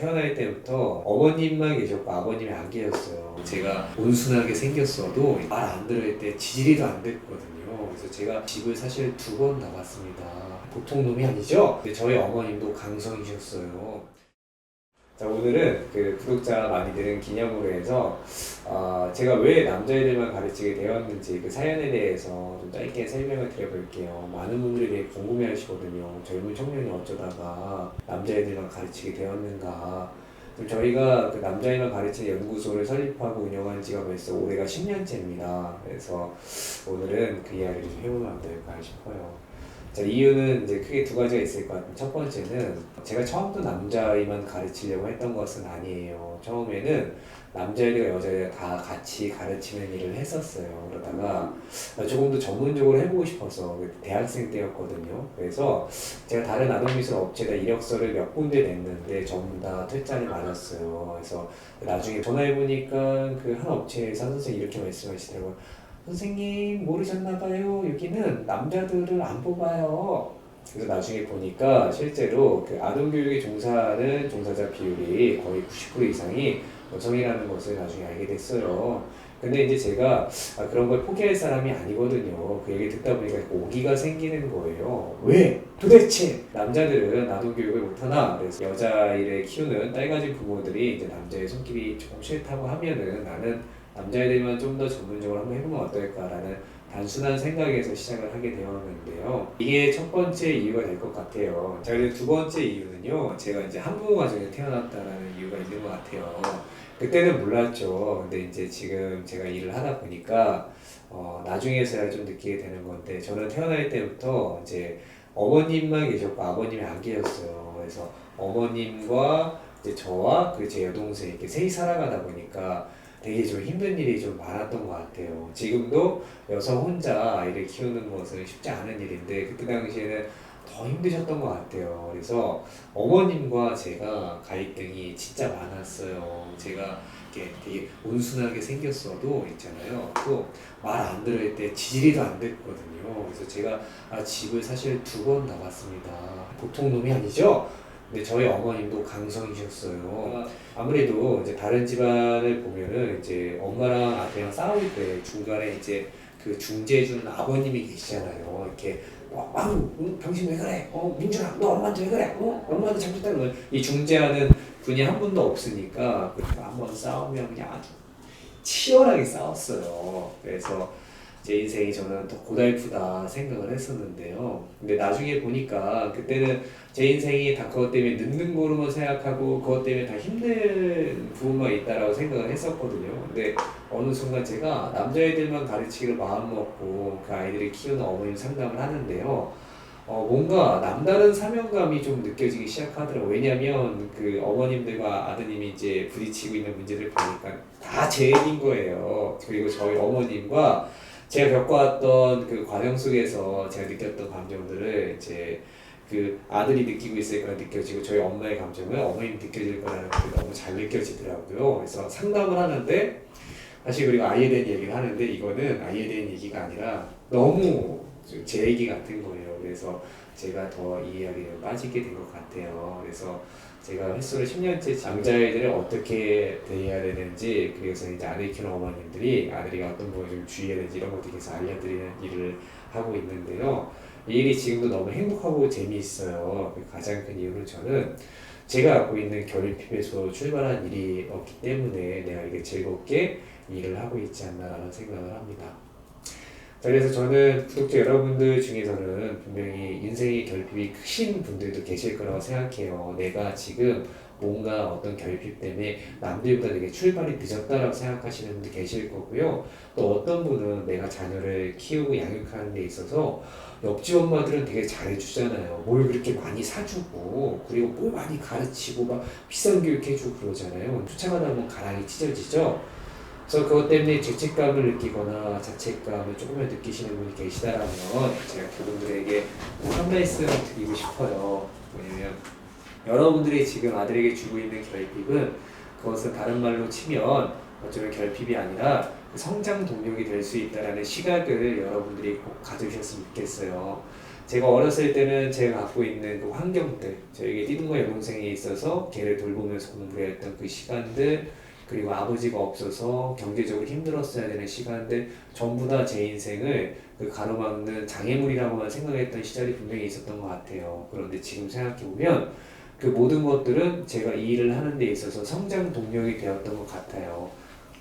태어날 때부터 어머님만 계셨고 아버님이 안 계셨어요. 제가 온순하게 생겼어도 말 안 들을 때 지지리도 안 됐거든요. 그래서 제가 집을 사실 두 번 나갔습니다. 보통 놈이 아니죠? 근데 저희 어머님도 강성이셨어요. 자, 오늘은 그 구독자 많이들은 기념으로 해서 어, 제가 왜 남자애들만 가르치게 되었는지 그 사연에 대해서 좀 짧게 설명을 드려볼게요. 많은 분들이 되게 궁금해 하시거든요. 젊은 청년이 어쩌다가 남자애들만 가르치게 되었는가. 저희가 그 남자애만 가르치는 연구소를 설립하고 운영한 지가 벌써 올해가 10년째입니다. 그래서 오늘은 그 이야기를 좀 해보면 어떨까 싶어요. 자, 이유는 이제 크게 두 가지가 있을 것 같아요. 첫 번째는 제가 처음부터 남자아이만 가르치려고 했던 것은 아니에요. 처음에는 남자애들과 여자애가 다 같이 가르치는 일을 했었어요. 그러다가 조금 더 전문적으로 해보고 싶어서 그 대학생 때였거든요. 그래서 제가 다른 아동미술 업체에다 이력서를 몇 군데 냈는데 전부 다 퇴짜를 맞았어요. 그래서 나중에 전화해보니까 그 한 업체에서 한 선생님이 이렇게 말씀하시더라고요. 선생님 모르셨나봐요. 여기는 남자들을 안 뽑아요. 그래서 나중에 보니까 실제로 그 아동교육에 종사하는 종사자 비율이 거의 90% 이상이 여성이라는 것을 나중에 알게 됐어요. 근데 이제 제가 아, 그런 걸 포기할 사람이 아니거든요. 그 얘기 듣다 보니까 오기가 생기는 거예요. 왜? 도대체 남자들은 아동 교육을 못하나? 그래서 여자아이를 키우는 딸 가진 부모들이 이제 남자의 손길이 조금 싫다고 하면은 나는 남자애들만 좀 더 전문적으로 한번 해보면 어떨까라는 단순한 생각에서 시작을 하게 되었는데요. 이게 첫 번째 이유가 될 것 같아요. 자, 그리고 두 번째 이유는요. 제가 이제 한부모 가정에 태어났다라는 이유가 있는 것 같아요. 그때는 몰랐죠. 근데 이제 지금 제가 일을 하다 보니까 어, 나중에서야 좀 느끼게 되는 건데 저는 태어날 때부터 이제 어머님만 계셨고 아버님이 안 계셨어요. 그래서 어머님과 이제 저와 그 제 여동생 이렇게 셋이 살아가다 보니까 되게 좀 힘든 일이 좀 많았던 것 같아요. 지금도 여성 혼자 아이를 키우는 것은 쉽지 않은 일인데 그때 당시에는 더 힘드셨던 것 같아요. 그래서 어머님과 제가 갈등이 진짜 많았어요. 제가 이렇게 되게 온순하게 생겼어도 있잖아요. 또 말 안 들을 때 지지리도 안 됐거든요. 그래서 제가 아, 집을 사실 두 번 나갔습니다. 보통 놈이 아니죠? 근데 저희 어머님도 강성이셨어요. 아무래도 이제 다른 집안을 보면은 이제 엄마랑 아들이랑 싸울 때 중간에 이제 그 중재해주는 아버님이 계시잖아요. 이렇게 어, 아우, 응, 당신 왜 그래? 어, 민준아, 너 엄마한테 왜 그래? 어, 엄마한테 잘못했다는 거야. 이 중재하는 분이 한 분도 없으니까 그러니까 한번 싸우면 그냥 아주 치열하게 싸웠어요. 그래서 제 인생이 저는 더 고달프다 생각을 했었는데요. 근데 나중에 보니까 그때는 제 인생이 다 그것 때문에 늦는 거로만 생각하고 그것 때문에 다 힘든 부분만 있다라고 생각을 했었거든요. 근데 어느 순간 제가 남자애들만 가르치기로 마음먹고 그 아이들을 키우는 어머님 상담을 하는데요. 어, 뭔가 남다른 사명감이 좀 느껴지기 시작하더라고요. 왜냐면 그 어머님들과 아드님이 이제 부딪히고 있는 문제를 보니까 다 제 얘기인 거예요. 그리고 저희 어머님과 제가 겪어왔던 그 과정 속에서 제가 느꼈던 감정들을 이제 그 아들이 느끼고 있을 거라 느껴지고 저희 엄마의 감정은 어머님이 느껴질 거라는 게 너무 잘 느껴지더라고요. 그래서 상담을 하는데 사실 그리고 아이에 대한 얘기를 하는데 이거는 아이에 대한 얘기가 아니라 너무 좀 제 얘기 같은 거예요. 그래서 제가 더 이 이야기에 빠지게 된 것 같아요. 그래서 제가 횟수를 10년째 남자애들을 어떻게 대해야 되는지 그래서 이제 아들 키우는 어머님들이 아들이 어떤 부분을 좀 주의해야 되는지 이런 것들 계속 알려드리는 일을 하고 있는데요. 이 일이 지금도 너무 행복하고 재미있어요. 그 가장 큰 이유는 저는 제가 갖고 있는 결핍에서 출발한 일이었기 때문에 내가 이게 즐겁게 일을 하고 있지 않나라는 생각을 합니다. 자, 그래서 저는 구독자 여러분들 중에서는 분명히 인생의 결핍이 크신 분들도 계실 거라고 생각해요. 내가 지금 뭔가 어떤 결핍 때문에 남들보다 되게 출발이 늦었다라고 생각하시는 분들 계실 거고요. 또 어떤 분은 내가 자녀를 키우고 양육하는 데 있어서 옆집 엄마들은 되게 잘해주잖아요. 뭘 그렇게 많이 사주고 그리고 뭘 많이 가르치고 막 비싼 교육해주고 그러잖아요. 쫓아가다 보면 가랑이 찢어지죠. 그래서 그것 때문에 죄책감을 느끼거나 자책감을 조금만 느끼시는 분이 계시다라면 제가 그분들에게 꼭한 말씀 드리고 싶어요. 왜냐면 여러분들이 지금 아들에게 주고 있는 결핍은 그것은 다른 말로 치면 어쩌면 결핍이 아니라 성장 동력이 될 수 있다라는 시각을 여러분들이 꼭 가지셨으면 좋겠어요. 제가 어렸을 때는 제가 갖고 있는 그 환경들, 저에게 띠동과 여동생이 있어서 걔를 돌보면서 공부했던 그 시간들, 그리고 아버지가 없어서 경제적으로 힘들었어야 되는 시간들, 전부 다 제 인생을 그 가로막는 장애물이라고만 생각했던 시절이 분명히 있었던 것 같아요. 그런데 지금 생각해보면 그 모든 것들은 제가 이 일을 하는 데 있어서 성장 동력이 되었던 것 같아요.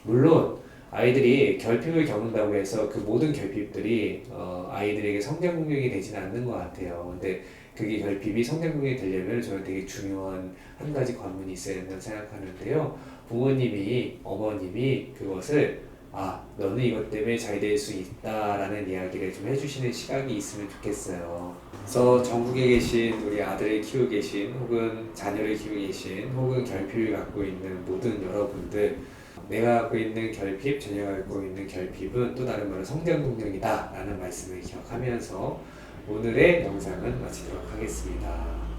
물론 아이들이 결핍을 겪는다고 해서 그 모든 결핍들이 어, 아이들에게 성장 동력이 되지는 않는 것 같아요. 근데 그게 결핍이 성장 동력이 되려면 저는 되게 중요한 한 가지 관문이 있어야 된다고 생각하는데요. 부모님이 어머님이 그것을 아 너는 이것 때문에 잘 될 수 있다라는 이야기를 좀 해주시는 시각이 있으면 좋겠어요. 그래서 전국에 계신 우리 아들을 키우고 계신 혹은 자녀를 키우고 계신 혹은 결핍을 갖고 있는 모든 여러분들 내가 갖고 있는 결핍, 자녀가 갖고 있는 결핍은 또 다른 말로 성장 동력이다 라는 말씀을 기억하면서 오늘의 영상은 마치도록 하겠습니다.